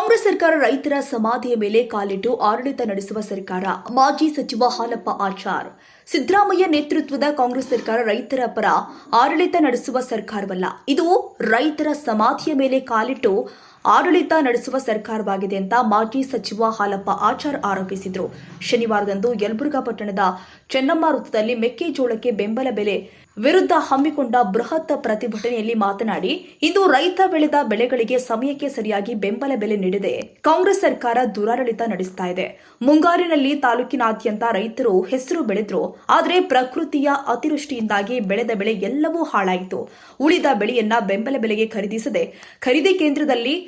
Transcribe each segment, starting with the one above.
ಕಾಂಗ್ರೆಸ್ ಸರ್ಕಾರ ರೈತರ ಸಮಾಧಿಯ ಮೇಲೆ ಕಾಲಿಟ್ಟು ಆಡಳಿತ ನಡೆಸುವ ಸರ್ಕಾರ. ಮಾಜಿ ಸಚಿವ ಹಾಲಪ್ಪ ಆಚಾರ್. ಸಿದ್ದರಾಮಯ್ಯ ನೇತೃತ್ವದ ಕಾಂಗ್ರೆಸ್ ಸರ್ಕಾರ ರೈತರ ಪರ ಆಡಳಿತ ನಡೆಸುವ ಸರ್ಕಾರವಲ್ಲ. ಇದು ರೈತರ ಸಮಾಧಿಯ ಮೇಲೆ ಕಾಲಿಟ್ಟು ಆಡಳಿತ ನಡೆಸುವ ಸರ್ಕಾರವಾಗಿದೆ ಅಂತ ಮಾಜಿ ಸಚಿವ ಹಾಲಪ್ಪ ಆಚಾರ್ ಆರೋಪಿಸಿದರು. ಶನಿವಾರದಂದು ಯಲಬುರ್ಗಾ ಪಟ್ಟಣದ ಚೆನ್ನಮ್ಮ ವೃತ್ತದಲ್ಲಿ ಮೆಕ್ಕೆಜೋಳಕ್ಕೆ ಬೆಂಬಲ ಬೆಲೆ ವಿರುದ್ಧ ಹಮ್ಮಿಕೊಂಡ ಬೃಹತ್ ಪ್ರತಿಭಟನೆಯಲ್ಲಿ ಮಾತನಾಡಿ, ಇಂದು ರೈತ ಬೆಳೆದ ಬೆಳೆಗಳಿಗೆ ಸಮಯಕ್ಕೆ ಸರಿಯಾಗಿ ಬೆಂಬಲ ಬೆಲೆ ನೀಡದೆ ಕಾಂಗ್ರೆಸ್ ಸರ್ಕಾರ ದುರಾಡಳಿತ ನಡೆಸ್ತಾ ಇದೆ. ಮುಂಗಾರಿನಲ್ಲಿ ತಾಲೂಕಿನಾದ್ಯಂತ ರೈತರು ಹೆಸರು ಬೆಳೆದ್ರು, ಆದರೆ ಪ್ರಕೃತಿಯ ಅತಿವೃಷ್ಟಿಯಿಂದಾಗಿ ಬೆಳೆದ ಬೆಳೆ ಎಲ್ಲವೂ ಹಾಳಾಯಿತು. ಉಳಿದ ಬೆಳೆಯನ್ನ ಬೆಂಬಲ ಬೆಲೆಗೆ ಖರೀದಿಸದೆ, ಖರೀದಿ ಕೇಂದ್ರದಲ್ಲಿ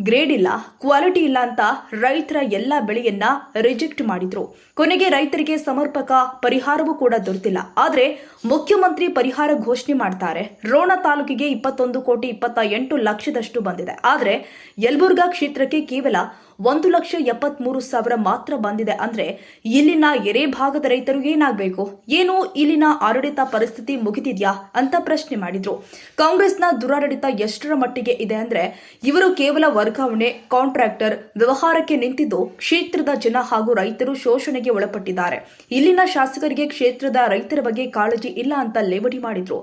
ಗ್ರೇಡ್ ಇಲ್ಲ, ಕ್ವಾಲಿಟಿ ಇಲ್ಲ ಅಂತ ರೈತರ ಎಲ್ಲ ಬೆಳೆಯನ್ನ ರಿಜೆಕ್ಟ್ ಮಾಡಿದ್ರು. ಕೊನೆಗೆ ರೈತರಿಗೆ ಸಮರ್ಪಕ ಪರಿಹಾರವೂ ಕೂಡ ದೊರೆತಿಲ್ಲ. ಆದ್ರೆ ಮುಖ್ಯಮಂತ್ರಿ ಪರಿಹಾರ ಘೋಷಣೆ ಮಾಡ್ತಾರೆ. ರೋಣ ತಾಲೂಕಿಗೆ ಇಪ್ಪತ್ತೊಂದು ಕೋಟಿ ಇಪ್ಪತ್ತ ಎಂಟು ಲಕ್ಷದಷ್ಟು ಬಂದಿದೆ. ಆದ್ರೆ ಯಲಬುರ್ಗಾ ಕ್ಷೇತ್ರಕ್ಕೆ ಕೇವಲ ಒಂದು ಲಕ್ಷ ಎಪ್ಪತ್ಮೂರು ಸಾವಿರ ಮಾತ್ರ ಬಂದಿದೆ ಅಂದ್ರೆ ಇಲ್ಲಿನ ಎರೆ ಭಾಗದ ರೈತರು ಏನಾಗಬೇಕು? ಏನು ಇಲ್ಲಿನ ಆಡಳಿತ ಪರಿಸ್ಥಿತಿ ಮುಗಿದಿದ್ಯಾ ಅಂತ ಪ್ರಶ್ನೆ ಮಾಡಿದ್ರು. ಕಾಂಗ್ರೆಸ್ನ ದುರಾಡಳಿತ ಎಷ್ಟರ ಮಟ್ಟಿಗೆ ಇದೆ ಅಂದ್ರೆ ಇವರು ಕೇವಲ ವರ್ಗಾವಣೆ ಕಾಂಟ್ರಾಕ್ಟರ್ ವ್ಯವಹಾರಕ್ಕೆ ನಿಂತಿದ್ದು ಕ್ಷೇತ್ರದ ಜನ ಹಾಗೂ ರೈತರು ಶೋಷಣೆಗೆ ಒಳಪಟ್ಟಿದ್ದಾರೆ. ಇಲ್ಲಿನ ಶಾಸಕರಿಗೆ ಕ್ಷೇತ್ರದ ರೈತರ ಬಗ್ಗೆ ಕಾಳಜಿ ಇಲ್ಲ ಅಂತ ಲೇವಡಿ ಮಾಡಿದ್ರು.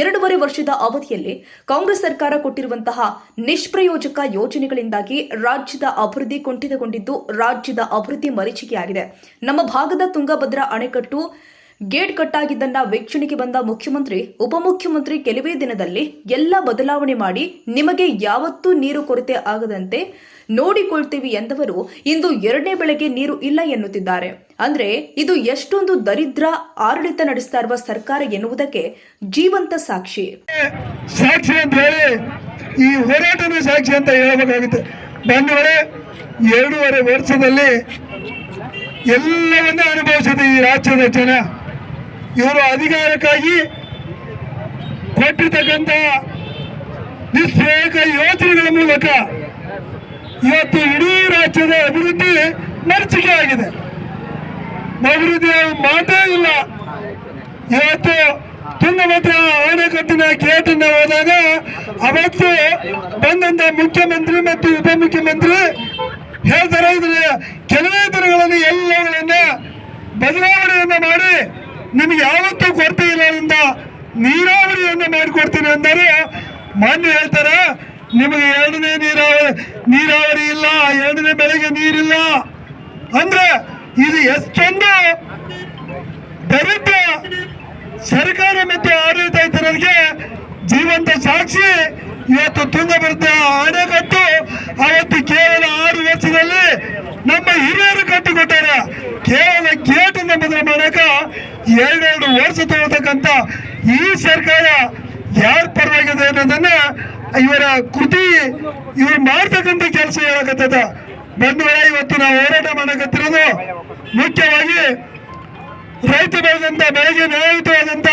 ಎರಡೂವರೆ ವರ್ಷದ ಅವಧಿಯಲ್ಲಿ ಕಾಂಗ್ರೆಸ್ ಸರ್ಕಾರ ಕೊಟ್ಟಿರುವಂತಹ ನಿಷ್ಪ್ರಯೋಜಕ ಯೋಜನೆಗಳಿಂದಾಗಿ ರಾಜ್ಯದ ಅಭಿವೃದ್ಧಿ ಕುಂಠಿತಗೊಂಡಿದ್ದು ರಾಜ್ಯದ ಅಭಿವೃದ್ಧಿ ಮರೀಚಿಕೆಯಾಗಿದೆ. ನಮ್ಮ ಭಾಗದ ತುಂಗಭದ್ರಾ ಅಣೆಕಟ್ಟು ಗೇಟ್ ಕಟ್ಟಾಗಿದ್ದನ್ನ ವೀಕ್ಷಣೆಗೆ ಬಂದ ಮುಖ್ಯಮಂತ್ರಿ, ಉಪಮುಖ್ಯಮಂತ್ರಿ ಕೆಲವೇ ದಿನದಲ್ಲಿ ಎಲ್ಲ ಬದಲಾವಣೆ ಮಾಡಿ ನಿಮಗೆ ಯಾವತ್ತೂ ನೀರು ಕೊರತೆ ಆಗದಂತೆ ನೋಡಿಕೊಳ್ತೀವಿ ಎಂದವರು ಇಂದು ಎರಡನೇ ಬೆಳೆಗೆ ನೀರು ಇಲ್ಲ ಎನ್ನುತ್ತಿದ್ದಾರೆ. ಅಂದ್ರೆ ಇದು ಎಷ್ಟೊಂದು ದರಿದ್ರ ಆಡಳಿತ ನಡೆಸ್ತಾ ಇರುವ ಸರ್ಕಾರ ಎನ್ನುವುದಕ್ಕೆ ಜೀವಂತ ಸಾಕ್ಷಿ. ಸಾಕ್ಷಿ ಅಂತ ಹೇಳಿ, ಈ ಹೋರಾಟದ ಸಾಕ್ಷಿ ಅಂತ ಹೇಳಬೇಕಾಗುತ್ತೆ. ಬಂದವರೆ ಎರಡೂವರೆ ವರ್ಷದಲ್ಲಿ ಎಲ್ಲವನ್ನೂ ಅನುಭವಿಸಿದೆ ಈ ರಾಜ್ಯದ ಜನ. ಇವರು ಅಧಿಕಾರಕ್ಕಾಗಿ ಕೊಟ್ಟಿರ್ತಕ್ಕಂಥ ನಿಸ್ಪ್ರಯೋಗ ಯೋಜನೆಗಳ ಮೂಲಕ ಇವತ್ತು ಇಡೀ ರಾಜ್ಯದ ಅಭಿವೃದ್ಧಿ ಮರ್ಚಿಕೆ ಆಗಿದೆ. ಅಭಿವೃದ್ಧಿಯ ಮಾತೇ ಇಲ್ಲ. ಇವತ್ತು ತುಂಗಭದ್ರಾ ಆಣೆಕಟ್ಟಿನ ಗೇಟನ್ನು ಹೋದಾಗ ಅವತ್ತು ಬಂದಂತ ಮುಖ್ಯಮಂತ್ರಿ ಮತ್ತು ಉಪಮುಖ್ಯಮಂತ್ರಿ ಹೇಳ್ತಾರೆ ಕೆಲವೇ ದಿನಗಳಲ್ಲಿ ಎಲ್ಲಗಳನ್ನ ಬದಲಾವಣೆಯನ್ನ ಮಾಡಿ ನಿಮಗೆ ಯಾವತ್ತೂ ಕೊರತೆ ಅಂತ ನೀರಾವರಿಯನ್ನ ಮಾಡಿಕೊಡ್ತೀನಿ ಅಂದರೆ ಮಾನ್ಯ ಹೇಳ್ತಾರೆ, ನಿಮಗೆ ಎರಡನೇ ನೀರಾವರಿ ನೀರಾವರಿ ಇಲ್ಲ, ಎರಡನೇ ಬೆಳೆಗೆ ನೀರಿಲ್ಲ. ಅಂದ್ರೆ ಇದು ಎಷ್ಟೊಂದು ದರಿದ್ರ ಸರ್ಕಾರ ಮತ್ತು ಆಡಳಿತರಿಗೆ ಜೀವಂತ ಸಾಕ್ಷಿ. ಇವತ್ತು ತುಂಗಭದ್ರ ಅಣೆಕಟ್ಟು ಅವತ್ತು ಕೇವಲ ಆರು ವರ್ಷದಲ್ಲಿ ನಮ್ಮ ಹಿರಿಯರು ಕಟ್ಟಿಕೊಟ್ಟಾರ ಕೇವಲ ಗೇಟನ್ನು ಬದಲು ಮಾಡಕ ಎರಡೆರಡು ವರ್ಷ ತಗೊಳ್ತಕ್ಕಂಥ ಈ ಸರ್ಕಾರ ಯಾರ ಪರವಾಗಿದೆ ಅನ್ನೋದನ್ನ ಇವರ ಕೃತಿ ಇವ್ರು ಮಾಡ್ತಕ್ಕಂಥ ಕೆಲಸ ಹೇಳಕತ್ತದ. ಬಂಧುಗಳ ಇವತ್ತು ನಾವು ಹೋರಾಟ ಮಾಡಕತ್ತಿರೋದು ಮುಖ್ಯವಾಗಿ ರೈತ ಬೆಳೆದಂತ, ಬೆಳೆಗೆ ನ್ಯಾಯಯುತವಾದಂತ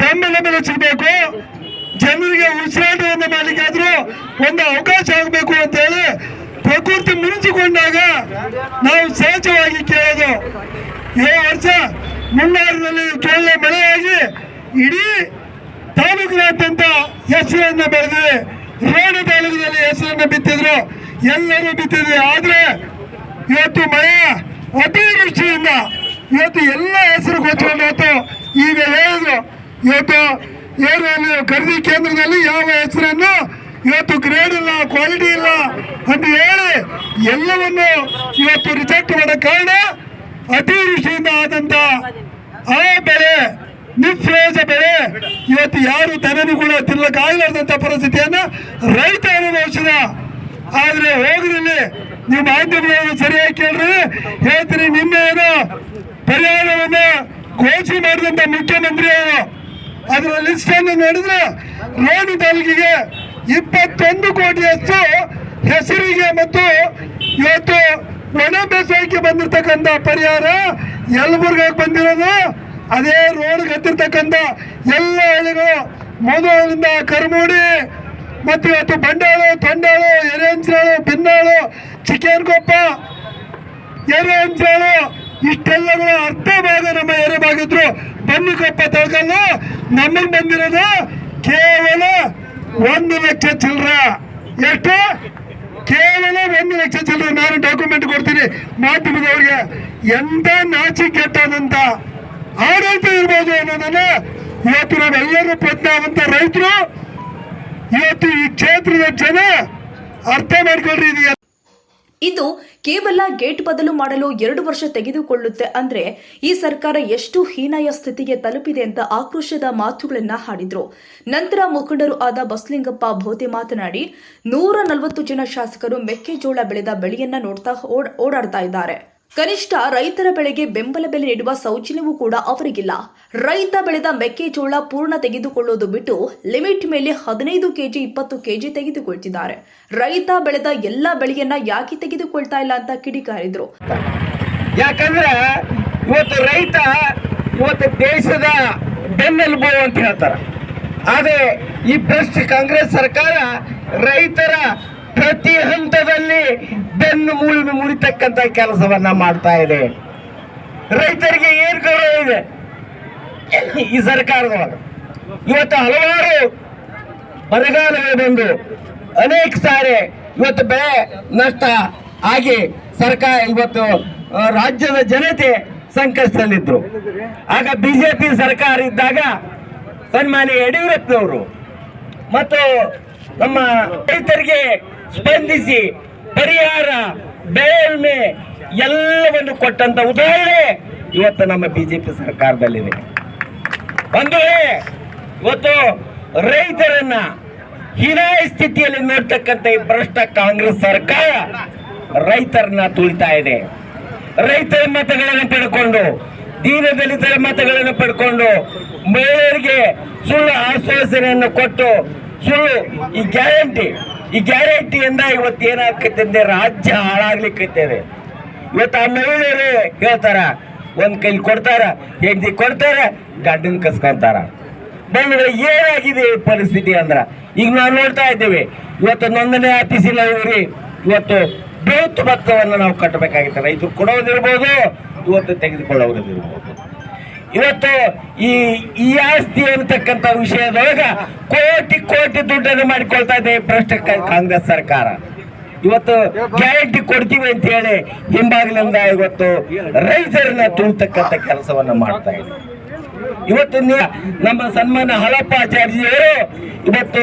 ಬೆಂಬಲ ಬೆಲೆ ಸಿಗಬೇಕು. ಜನರಿಗೆ ಉಸಿರಾಟವನ್ನು ಮಾಡಲಿಕ್ಕಾದ್ರೂ ಒಂದು ಅವಕಾಶ ಆಗಬೇಕು ಅಂತ ಹೇಳಿ ಪ್ರಕೃತಿ ಮುಂಚಿಕೊಂಡಾಗ ನಾವು ಸಹಜವಾಗಿ ಕೇಳೋದು. ಏ ವರ್ಷ ಮುಂಗಾರಿನಲ್ಲಿ ಒಳ್ಳೆ ಮಳೆಯಾಗಿ ಇಡೀ ತಾಲೂಕಿನಾದ್ಯಂತ ಹೆಸರನ್ನ ಬೆಳೆದಿದೆ. ರೋಣ ತಾಲೂಕಿನಲ್ಲಿ ಹೆಸರನ್ನು ಬಿತ್ತಿದ್ರು. ಎಲ್ಲರೂ ಬಿತ್ತಿದ್ವಿ. ಆದರೆ ಇವತ್ತು ಮಳೆ ಅತಿವೃಷ್ಟಿಯಿಂದ ಇವತ್ತು ಎಲ್ಲ ಹೆಸರು ಕೊಚ್ಕೊಂಡು ಹೋಯ್ತು ಈಗ ಹೇಳಿದ್ರು. ಇವತ್ತು ಏನು ಖರೀದಿ ಕೇಂದ್ರದಲ್ಲಿ ಯಾವ ಹೆಸರನ್ನು ಇವತ್ತು ಗ್ರೇಡ್ ಇಲ್ಲ ಕ್ವಾಲಿಟಿ ಇಲ್ಲ ಅಂತ ಹೇಳಿ ಎಲ್ಲವನ್ನು ಇವತ್ತು ರಿಜೆಕ್ಟ್ ಮಾಡೋ ಕಾರಣ ಅತಿವೃಷ್ಟಿಯಿಂದ ಆದಂತ ಆ ಬೆಳೆ ನಿಷ್ಪ್ರಯೋಜ ಬೆಳೆ ಇವತ್ತು ಯಾರು ದನನೂ ಕೂಡ ತಿನ್ನಕ್ಕಾಗಲಾರ್ದಂತ ಪರಿಸ್ಥಿತಿಯನ್ನ ರೈತ ಅನುಭವಿಸಿದ. ಆದ್ರೆ ಹೋಗ್ರಲ್ಲಿ ನೀವು ಮಾಧ್ಯಮದವರು ಸರಿಯಾಗಿ ಕೇಳ್ರಿ, ಹೇಳ್ತೀನಿ ನಿನ್ನೆ ಏನು ಪರಿಹಾರವನ್ನ ಘೋಷಣೆ ಮಾಡಿದಂತ ಮುಖ್ಯಮಂತ್ರಿ ಅವರು. ಅದರ ಲಿಸ್ಟ್ ಅನ್ನು ನೋಡಿದ್ರೆ ರೋಣಿ ತಾಲೂಕಿಗೆ ಇಪ್ಪತ್ತೊಂದು ಕೋಟಿಯಷ್ಟು ಹೆಸರಿಗೆ ಮತ್ತು ಇವತ್ತು ಒಣ ಬೇಸಾಯಕ್ಕೆ ಬಂದಿರತಕ್ಕಂಥ ಪರಿಹಾರ ಯಲಬುರ್ಗಕ್ಕೆ ಬಂದಿರೋದು. ಅದೇ ರೋಡ್ ಹತ್ತಿರ್ತಕ್ಕಂಥ ಎಲ್ಲ ಹಳ್ಳಿಗಳು ಮೊದಲಿಂದ ಕರ್ಮೂಡಿ ಮತ್ತು ಇವತ್ತು ಬಂಡಾಳು, ತಂಡಾಳು ಎರೆಂಚಾಳು ಬಿನ್ನಾಳು, ಚಿಕ್ಕೇನ್ಕೊಪ್ಪ ಎರೆಂಚಾಳು ಇಷ್ಟೆಲ್ಲಗಳು ಅರ್ಧ ಭಾಗ ನಮ್ಮ ಎರೆ ಭಾಗಿದ್ರು ಬನ್ನಿಕೊಪ್ಪ ತಳ್ಕಲ್ಲು ನಮಗೆ ಬಂದಿರೋದು ಕೇವಲ ಒಂದು ಲಕ್ಷ ಚಿಲ್ಲರ. ಎಷ್ಟು? ಕೇವಲ ಒಂದು ಲಕ್ಷ ಚಿಲ್ಲರೆ ನಾನು ಡಾಕ್ಯುಮೆಂಟ್ ಕೊಡ್ತೀನಿ. ಮಾಧ್ಯಮದವ್ರಿಗೆ ಎಂತ ನಾಚಿ ಕೆಟ್ಟದಂತ ಆಡಳಿತ ಇರ್ಬೋದು ಅನ್ನೋದನ್ನ ಇವತ್ತು ನಾವೆಲ್ಲರೂ ಪ್ರಜ್ಞಾವಂತ ರೈತರು. ಇವತ್ತು ಈ ಕ್ಷೇತ್ರದ ಜನ ಅರ್ಥ ಮಾಡ್ಕೊಳ್ರಿ ಇದು ಕೇವಲ ಗೇಟ್ ಬದಲು ಮಾಡಲು ಎರಡು ವರ್ಷ ತೆಗೆದುಕೊಳ್ಳುತ್ತೆ ಅಂದ್ರೆ ಈ ಸರ್ಕಾರ ಎಷ್ಟು ಹೀನಾಯ ಸ್ಥಿತಿಗೆ ತಲುಪಿದೆ ಅಂತ ಆಕ್ರೋಶದ ಮಾತುಗಳನ್ನ ಹಾಡಿದ್ರು. ನಂತರ ಮುಖಂಡರು ಆದ ಬಸಲಿಂಗಪ್ಪ ಭೋತೆ ಮಾತನಾಡಿ, ನೂರ ನಲವತ್ತು ಜನ ಶಾಸಕರು ಮೆಕ್ಕೆಜೋಳ ಬೆಳೆದ ಬೆಳೆಯನ್ನ ನೋಡ್ತಾ ಓಡ್- ಓಡಾಡ್ತಾ ಇದ್ದಾರೆ. ಕನಿಷ್ಠ ರೈತರ ಬೆಳೆಗೆ ಬೆಂಬಲ ಬೆಲೆ ನೀಡುವ ಸೌಜನ್ಯವೂ ಕೂಡ ಅವರಿಗಿಲ್ಲ. ರೈತ ಬೆಳೆದ ಮೆಕ್ಕೆಜೋಳ ಪೂರ್ಣ ತೆಗೆದುಕೊಳ್ಳೋದು ಬಿಟ್ಟು ಲಿಮಿಟ್ ಮೇಲೆ ಹದಿನೈದು ಕೆಜಿ, ಇಪ್ಪತ್ತು ಕೆಜಿ ತೆಗೆದುಕೊಳ್ತಿದ್ದಾರೆ. ರೈತ ಬೆಳೆದ ಎಲ್ಲ ಬೆಳೆಯನ್ನ ಯಾಕೆ ತೆಗೆದುಕೊಳ್ತಾ ಇಲ್ಲ ಅಂತ ಕಿಡಿಕಾರಿದ್ರು. ಯಾಕಂದ್ರೆ ಇವತ್ತು ರೈತ ಇವತ್ತು ದೇಶದ ಬೆನ್ನೆಲುಬು ಅಂತ ಹೇಳ್ತಾರೆ. ಆದ್ರೆ ಈ ಭ್ರಷ್ಟ ಕಾಂಗ್ರೆಸ್ ಸರ್ಕಾರ ರೈತರ ಪ್ರತಿ ಹಂತದಲ್ಲಿ ಬೆನ್ನು ಮುಳಿ ಮುರಿತಕ್ಕಂತ ಕೆಲಸವನ್ನ ಮಾಡ್ತಾ ಇದೆ. ರೈತರಿಗೆ ಏನ್ ಗೌರವ ಇದೆ? ಈ ಸರ್ಕಾರದವರು ಇವತ್ತು ಹಲವಾರು ಬರಗಾಲಗಳು ಬಂದು ಅನೇಕ ಸಾರಿ ಇವತ್ತು ಬೆಳೆ ನಷ್ಟ ಆಗಿ ಸರ್ಕಾರ ಇವತ್ತು ರಾಜ್ಯದ ಜನತೆ ಸಂಕಷ್ಟದಲ್ಲಿದ್ರು. ಆಗ ಬಿಜೆಪಿ ಸರ್ಕಾರ ಇದ್ದಾಗ ಸನ್ಮಾನ್ಯ ಯಡಿಯೂರಪ್ಪನವರು ಮತ್ತು ನಮ್ಮ ರೈತರಿಗೆ ಸ್ಪಂದಿಸಿ ಪರಿಹಾರ ಬೆಳೆ ವಿಮೆ ಎಲ್ಲವನ್ನು ಕೊಟ್ಟಂತ ಉದಾಹರಣೆ ಇವತ್ತು ನಮ್ಮ ಬಿಜೆಪಿ ಸರ್ಕಾರದಲ್ಲಿದೆ. ಒಂದು ಇವತ್ತು ರೈತರನ್ನ ಹೀನಾಯ ಸ್ಥಿತಿಯಲ್ಲಿ ನೋಡ್ತಕ್ಕಂಥ ಈ ಭ್ರಷ್ಟ ಕಾಂಗ್ರೆಸ್ ಸರ್ಕಾರ ರೈತರನ್ನ ತುಳಿತಾ ಇದೆ. ರೈತರ ಮತಗಳನ್ನು ಪಡ್ಕೊಂಡು ದೀನ ದಲಿತರ ಮತಗಳನ್ನು ಪಡ್ಕೊಂಡು, ಮಹಿಳೆಯರಿಗೆ ಸುಳ್ಳು ಆಶ್ವಾಸನೆಯನ್ನು ಕೊಟ್ಟು ಸುಳ್ಳು ಈ ಗ್ಯಾರಂಟಿ ಈ ಗ್ಯಾರಂಟಿಯಿಂದ ಇವತ್ತು ಏನಾಗ್ತೈತೆ ಅಂದ್ರೆ ರಾಜ್ಯ ಹಾಳಾಗ್ಲಿಕ್ಕೈತೆ. ಇವತ್ತು ಆ ಮಹಿಳೆಯರು ಹೇಳ್ತಾರ, ಒಂದ್ ಕೈಲಿ ಕೊಡ್ತಾರ, ಹೆಂಡತಿ ಕೊಡ್ತಾರ ಗಡ್ಡನ್ ಕಸ್ಕೊಂತಾರ. ಬಂದ್ರೆ ಏನಾಗಿದೆ ಪರಿಸ್ಥಿತಿ ಅಂದ್ರ? ಈಗ ನಾವು ನೋಡ್ತಾ ಇದ್ದೇವೆ, ಇವತ್ತು ನೋಂದಣಿ ಆಫೀಸಿನ ಇವ್ರಿ ಇವತ್ತು ಬೃಹತ್ ಭತ್ತವನ್ನು ನಾವು ಕಟ್ಟಬೇಕಾಗಿತ್ತು ರೈತರು ಕೊಡೋದಿರ್ಬೋದು, ಇವತ್ತು ತೆಗೆದುಕೊಳ್ಳೋದಿರ್ಬೋದು. ಇವತ್ತು ಈ ಈ ಆಸ್ತಿ ಅನ್ನತಕ್ಕಂಥ ವಿಷಯದೊಳಗ ಕೋಟಿ ಕೋಟಿ ದುಡ್ಡನ್ನು ಮಾಡಿಕೊಳ್ತಾ ಇದೆ ಭ್ರಷ್ಟ ಕಾಂಗ್ರೆಸ್ ಸರ್ಕಾರ. ಇವತ್ತು ಗ್ಯಾರಂಟಿ ಕೊಡ್ತೀವಿ ಅಂತ ಹೇಳಿ ಹಿಂಬಾಗಿಲಿಂದ ಇವತ್ತು ರೈತರನ್ನ ತುಳ್ತಕ್ಕಂಥ ಕೆಲಸವನ್ನ ಮಾಡ್ತಾ ಇದೆ. ಇವತ್ತು ನಮ್ಮ ಸನ್ಮಾನ ಹಳಪ್ಪ ಆಚಾರ್ಯರು ಇವತ್ತು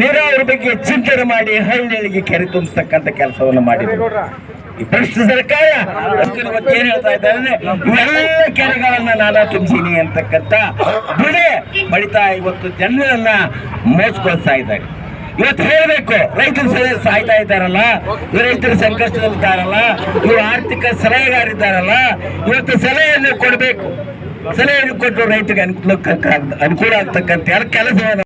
ನೀರಾವರಿ ಬಗ್ಗೆ ಚಿಂತನೆ ಮಾಡಿ ಹಳ್ಳಿಗಳಿಗೆ ಕೆರೆ ತುಂಬಿಸ್ತಕ್ಕಂಥ ಕೆಲಸವನ್ನು ಮಾಡಿದರು. ಭ್ರಷ್ಟ ಸರ್ಕಾರ ಹೇಳ್ತಾ ಇದ್ದಾರೆ ಕೆರೆಗಳನ್ನ ನಾನು ತುಂಬಿಸೀನಿ ಅಂತಕ್ಕಂಥ ಬಿಡೆ ಬಡಿತಾ ಇವತ್ತು ಜನರನ್ನ ಮೋಸ್ಕೊಳ್ತಾ ಇದ್ದಾರೆ. ಇವತ್ತು ಹೇಳಬೇಕು, ರೈತರು ಸಾಯ್ತಾ ಇದ್ದಾರಲ್ಲ, ರೈತರ ಸಂಕಷ್ಟದಲ್ಲಿದ್ದಾರಲ್ಲ ಇವರು ಆರ್ಥಿಕ ಸಲಹೆಗಾರಿದ್ದಾರಲ್ಲ ಇವತ್ತು ಸಲಹೆಯನ್ನು ಕೊಡಬೇಕು. ಸಲಹೆಯನ್ನು ಕೊಟ್ಟು ರೈತರಿಗೆ ಅನುಕೂಲ ಅನುಕೂಲ ಆಗ್ತಕ್ಕಂಥ ಕೆಲಸವನ್ನು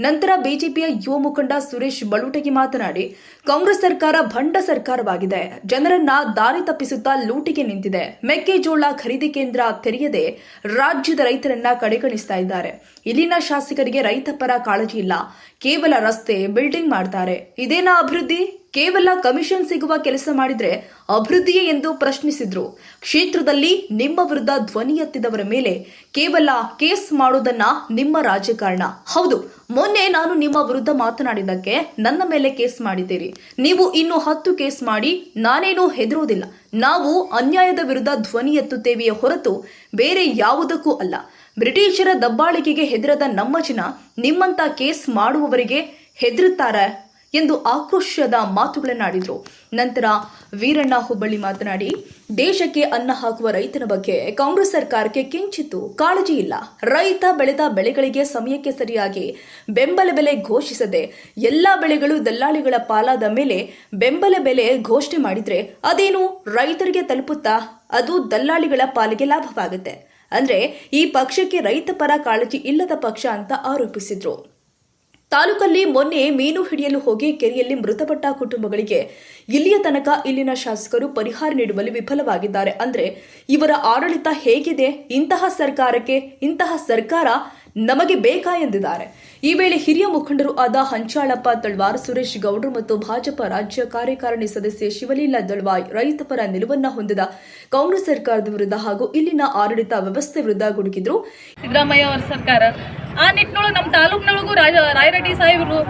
ನಂತರ ಬಿಜೆಪಿಯ ಯುವ ಮುಖಂಡ ಸುರೇಶ್ ಬಲೂಟಗಿ ಮಾತನಾಡಿ ಕಾಂಗ್ರೆಸ್ ಸರ್ಕಾರ ಭಂಡ ಸರ್ಕಾರವಾಗಿದೆ. ಜನರನ್ನ ದಾರಿ ತಪ್ಪಿಸುತ್ತಾ ಲೂಟಿಗೆ ನಿಂತಿದೆ. ಮೆಕ್ಕೆಜೋಳ ಖರೀದಿ ಕೇಂದ್ರ ತೆರೆಯದೆ ರಾಜ್ಯದ ರೈತರನ್ನ ಕಡೆಗಣಿಸ್ತಾ ಇದ್ದಾರೆ. ಇಲ್ಲಿನ ಶಾಸಕರಿಗೆ ರೈತ ಪರ ಕಾಳಜಿ ಇಲ್ಲ. ಕೇವಲ ರಸ್ತೆ, ಬಿಲ್ಡಿಂಗ್ ಮಾಡ್ತಾರೆ. ಇದೇನಾ ಅಭಿವೃದ್ಧಿ? ಕೇವಲ ಕಮಿಷನ್ ಸಿಗುವ ಕೆಲಸ ಮಾಡಿದ್ರೆ ಅಭಿವೃದ್ಧಿಯೇ ಎಂದು ಪ್ರಶ್ನಿಸಿದ್ರು. ಕ್ಷೇತ್ರದಲ್ಲಿ ನಿಮ್ಮ ವಿರುದ್ಧ ಧ್ವನಿ ಎತ್ತಿದವರ ಮೇಲೆ ಕೇವಲ ಕೇಸ್ ಮಾಡೋದನ್ನ ನಿಮ್ಮ ರಾಜಕಾರಣ. ಹೌದು, ಮೊನ್ನೆ ನಾನು ನಿಮ್ಮ ವಿರುದ್ಧ ಮಾತನಾಡಿದ್ದಕ್ಕೆ ನನ್ನ ಮೇಲೆ ಕೇಸ್ ಮಾಡಿದ್ದೀರಿ. ನೀವು ಇನ್ನು ಹತ್ತು ಕೇಸ್ ಮಾಡಿ ನಾನೇನೂ ಹೆದರುವುದಿಲ್ಲ. ನಾವು ಅನ್ಯಾಯದ ವಿರುದ್ಧ ಧ್ವನಿ ಎತ್ತುತ್ತೇವೆಯೇ ಹೊರತು ಬೇರೆ ಯಾವುದಕ್ಕೂ ಅಲ್ಲ. ಬ್ರಿಟಿಷರ ದಬ್ಬಾಳಿಕೆಗೆ ಹೆದರದ ನಮ್ಮ ಜನ ನಿಮ್ಮಂತ ಕೇಸ್ ಮಾಡುವವರಿಗೆ ಹೆದರುತ್ತಾರೆ? ಎಂದು ಆಕ್ರೋಶದ ಮಾತುಗಳನ್ನಾಡಿದರು. ನಂತರ ವೀರಣ್ಣ ಹುಬ್ಬಳ್ಳಿ ಮಾತನಾಡಿ, ದೇಶಕ್ಕೆ ಅನ್ನ ಹಾಕುವ ರೈತನ ಬಗ್ಗೆ ಕಾಂಗ್ರೆಸ್ ಸರ್ಕಾರಕ್ಕೆ ಕಿಂಚಿತ್ತು ಕಾಳಜಿ ಇಲ್ಲ. ರೈತ ಬೆಳೆದ ಬೆಳೆಗಳಿಗೆ ಸಮಯಕ್ಕೆ ಸರಿಯಾಗಿ ಬೆಂಬಲ ಬೆಲೆ ಘೋಷಿಸದೆ ಎಲ್ಲ ಬೆಳೆಗಳು ದಲ್ಲಾಳಿಗಳ ಪಾಲಾದ ಮೇಲೆ ಬೆಂಬಲ ಬೆಲೆ ಘೋಷಣೆ ಮಾಡಿದರೆ ಅದೇನು ರೈತರಿಗೆ ತಲುಪುತ್ತಾ? ಅದು ದಲ್ಲಾಳಿಗಳ ಪಾಲಿಗೆ ಲಾಭವಾಗುತ್ತೆ. ಅಂದ್ರೆ ಈ ಪಕ್ಷಕ್ಕೆ ರೈತ ಪರ ಕಾಳಜಿ ಇಲ್ಲದ ಪಕ್ಷ ಅಂತ ಆರೋಪಿಸಿದ್ರು. ತಾಲೂಕಲ್ಲಿ ಮೊನ್ನೆ ಮೀನು ಹಿಡಿಯಲು ಹೋಗಿ ಕೆರೆಯಲ್ಲಿ ಮೃತಪಟ್ಟ ಕುಟುಂಬಗಳಿಗೆ ಇಲ್ಲಿಯ ತನಕ ಇಲ್ಲಿನ ಶಾಸಕರು ಪರಿಹಾರ ನೀಡುವಲ್ಲಿ ವಿಫಲವಾಗಿದ್ದಾರೆ. ಅಂದ್ರೆ ಇವರ ಆಡಳಿತ ಹೇಗಿದೆ? ಇಂತಹ ಸರ್ಕಾರಕ್ಕೆ, ಇಂತಹ ಸರ್ಕಾರ ನಮಗೆ ಬೇಕಾ ಎಂದಿದ್ದಾರೆ. ಈ ವೇಳೆ ಹಿರಿಯ ಮುಖಂಡರು ಆದ ಹಂಚಾಳಪ್ಪ ತಳ್ವಾರ್, ಸುರೇಶ್ ಗೌಡ್ರು ಮತ್ತು ಭಾಜಪ ರಾಜ್ಯ ಕಾರ್ಯಕಾರಿಣಿ ಸದಸ್ಯೆ ಶಿವಲೀಲಾ ದಳ್ವಾಯ್ ರೈತ ಪರ ನಿಲುವನ್ನ ಹೊಂದಿದ ಕಾಂಗ್ರೆಸ್ ಸರ್ಕಾರದ ವಿರುದ್ಧ ಹಾಗೂ ಇಲ್ಲಿನ ಆಡಳಿತ ವ್ಯವಸ್ಥೆ ವಿರುದ್ಧ ಗುಡುಗಿದ್ರು. ಸಿದ್ದರಾಮಯ್ಯ ಅವರ ಸರ್ಕಾರ ಆ ನಿಟ್ಟಿನೊಳಗೆ ನಮ್ಮ ತಾಲೂಕಿನೊಳಗೂ ರಾಜ ರಾಯರೆಡ್ಡಿ ಸಾಹೇಬರು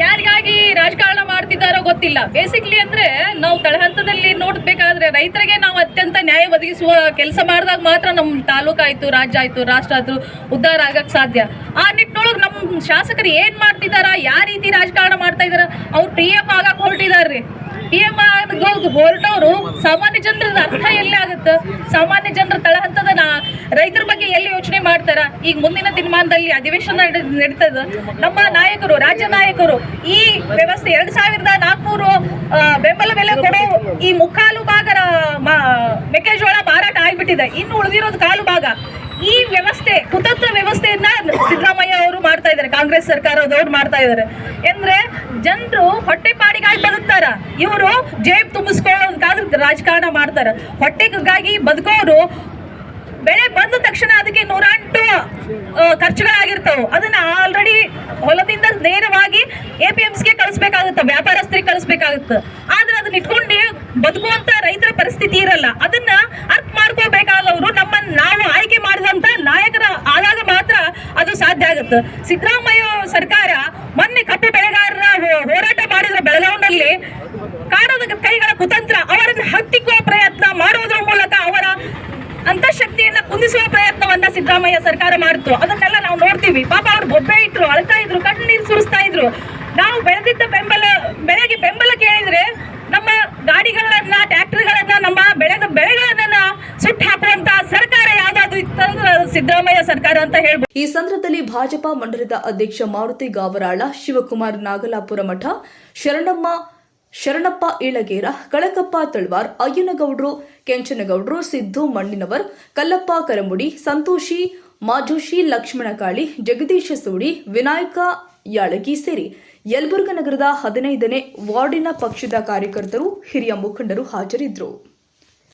ಯಾರಿಗಾಗಿ ರಾಜಕಾರಣ ಮಾಡ್ತಿದ್ದಾರೋ ಗೊತ್ತಿಲ್ಲ. ಬೇಸಿಕ್ಲಿ ಅಂದರೆ ನಾವು ತಳಹಂತದಲ್ಲಿ ನೋಡಬೇಕಾದ್ರೆ ರೈತರಿಗೆ ನಾವು ಅತ್ಯಂತ ನ್ಯಾಯ ಒದಗಿಸುವ ಕೆಲಸ ಮಾಡಿದಾಗ ಮಾತ್ರ ನಮ್ಮ ತಾಲೂಕು ಆಯಿತು, ರಾಜ್ಯ ಆಯಿತು, ರಾಷ್ಟ್ರ ಆಯಿತು ಉದ್ಧಾರ ಆಗಕ್ಕೆ ಸಾಧ್ಯ. ಆ ನಿಟ್ಟಿನೊಳಗೆ ನಮ್ಮ ಶಾಸಕರು ಏನು ಮಾಡ್ತಿದ್ದಾರಾ, ಯಾವ ರೀತಿ ರಾಜಕಾರಣ ಮಾಡ್ತಾ ಇದಾರ ಅವ್ರು ಪಿ ಎಂ ಆಗಕ್ಕೆ ಹೊರಟಿದಾರ್ರಿ. ಪಿ ಎಂ ಹೊರಟವರು ಸಾಮಾನ್ಯ ಜನರದ ಅರ್ಥ ಎಲ್ಲೇ ಆಗುತ್ತೆ. ಸಾಮಾನ್ಯ ಜನರ ತಳಹಂತದ ನಾ ರೈತರ ಬಗ್ಗೆ ಎಲ್ಲಿ ಯೋಚನೆ ಮಾಡ್ತಾರ? ಈಗ ಮುಂದಿನ ದಿನಮಾನದಲ್ಲಿ ಅಧಿವೇಶನ ನಡೆ- ನಡೀತದ. ನಮ್ಮ ನಾಯಕರು, ರಾಜ್ಯ ನಾಯಕರು ಈ ವ್ಯವಸ್ಥೆ ಎರಡ್ ಸಾವಿರದ ನಾಲ್ಕುನೂರು ಬೆಂಬಲ ಬೆಲೆ ಕೊಡೋ ಈ ಮುಕ್ಕಾಲು ಭಾಗ ಮೆಕ್ಕೆಜೋಳ ಮಾರಾಟ ಆಗ್ಬಿಟ್ಟಿದೆ. ಇನ್ನು ಉಳಿದಿರೋದು ಕಾಲು ಭಾಗ. ಈ ವ್ಯವಸ್ಥೆ, ಕುತಂತ್ರ ವ್ಯವಸ್ಥೆಯನ್ನ ಸಿದ್ದರಾಮಯ್ಯ ಅವರು ಮಾಡ್ತಾ ಇದ್ದಾರೆ. ಕಾಂಗ್ರೆಸ್ ಸರ್ಕಾರದವ್ರು ಮಾಡ್ತಾ ಇದ್ದಾರೆ. ಅಂದ್ರೆ ಜನರು ಹೊಟ್ಟೆ ಪಾಡಿಗಾಗಿ ಬದುಕ್ತಾರ. ಇವರು ಜೇಬ್ ತುಂಬಿಸ್ಕೊಳ್ಳೋದಕ್ಕಾದ್ರೆ ರಾಜಕಾರಣ ಮಾಡ್ತಾರ. ಹೊಟ್ಟೆಗಾಗಿ ಬದುಕೋರು ಬೆಳೆ ಬಂದ ತಕ್ಷಣ ಅದಕ್ಕೆ ನೂರಾಂಟು ಖರ್ಚುಗಳಾಗಿರ್ತಾವ. ಅದನ್ನ ಆಲ್ರೆಡಿ ಹೊಲದಿಂದ ನೇರವಾಗಿ ಎ ಪಿ ಗೆ ಕಳಿಸ್ಬೇಕಾಗುತ್ತೆ, ವ್ಯಾಪಾರಸ್ಥರಿಗೆ ಕಳಿಸ್ಬೇಕಾಗುತ್ತೆ. ಆದ್ರೆ ಅದನ್ನ ಇಟ್ಕೊಂಡು ಬದುಕುವಂತ ರೈತರ ಪರಿಸ್ಥಿತಿ ಇರಲ್ಲ. ಅದನ್ನ ಅರ್ಥ ಮಾಡ್ಕೋಬೇಕಾದವರು ನಮ್ಮ ನಾವು ಆಯ್ಕೆ ಮಾಡಿದಂತ ನಾಯಕರ ಆದಾಗ ಮಾತ್ರ ಅದು ಸಾಧ್ಯ ಆಗುತ್ತೆ. ಸಿದ್ದರಾಮಯ್ಯ ಸರ್ಕಾರ ಮೊನ್ನೆ ಕಪ್ಪು ಬೆಳೆಗಾರರ ಹೋರಾಟ ಮಾಡಿದ್ರ ಬೆಳಗಾವಿನಲ್ಲಿ ಕಾಣದ ಕೈಗಳ ಕುತಂತ್ರ ಅವರನ್ನು ಹತ್ತಿಕ್ಕುವ ಪ್ರಯತ್ನ ಮಾಡುವುದರ ಮೂಲಕ ಅವರ ಅಂತಃಶಕ್ತಿಯನ್ನ ಕುಂದಿಸುವ ಪ್ರಯತ್ನವನ್ನ ಸಿದ್ದರಾಮಯ್ಯ ಸರ್ಕಾರ ಮಾಡಿತು. ಅದನ್ನೆಲ್ಲ ನಾವು ನೋಡ್ತೀವಿ. ಪಾಪ ಅವ್ರು ಬೊಬ್ಬೆ ಇಟ್ರು, ಅಳ್ತಾ ಇದ್ರು, ಕಣ್ಣೀರು ಸುರಿಸ್ತಾ ಇದ್ರು. ನಾವು ಬೆಳೆದಿದ್ದ ಬೆಂಬಲ, ಬೆಳೆಗೆ ಬೆಂಬಲ ಕೇಳಿದ್ರೆ ನಮ್ಮ ಗಾಡಿಗಳನ್ನ, ಟ್ರ್ಯಾಕ್ಟರ್ಗಳನ್ನ, ನಮ್ಮ ಬೆಳೆದ ಬೆಳೆಗಳನ್ನ ಸುಟ್ಟು ಹಾಕುವಂತ ಸರ್ಕಾರ ಯಾವ್ದಾದ್ರು ಇತ್ತಂದ್ರೆ ಸಿದ್ದರಾಮಯ್ಯ ಸರ್ಕಾರ ಅಂತ ಹೇಳ್ಬೋದು. ಈ ಸಂದರ್ಭದಲ್ಲಿ ಭಾಜಪಾ ಮಂಡಲದ ಅಧ್ಯಕ್ಷ ಮಾರುತಿ ಗಾವರಾಳ, ಶಿವಕುಮಾರ್ ನಾಗಲಾಪುರ ಮಠ, ಶರಣಮ್ಮ ಶರಣಪ್ಪ ಇಳಗೇರ, ಕಳಕಪ್ಪ ತಳ್ವಾರ್, ಅಯ್ಯನಗೌಡ್ರು, ಕೆಂಚನಗೌಡ್ರು, ಸಿದ್ದು ಮಣ್ಣಿನವರ್, ಕಲ್ಲಪ್ಪ ಕರಮುಡಿ ಸಂತೋಷಿ, ಮಾಜೋಶಿ, ಲಕ್ಷ್ಮಣಕಾಳಿ, ಜಗದೀಶ ಸೂಡಿ, ವಿನಾಯಕ ಯಾಳಗಿ ಸೇರಿ ಯಲಬುರ್ಗ ನಗರದ ಹದಿನೈದನೇ ವಾರ್ಡಿನ ಪಕ್ಷದ ಕಾರ್ಯಕರ್ತರು, ಹಿರಿಯ ಮುಖಂಡರು ಹಾಜರಿದ್ದರು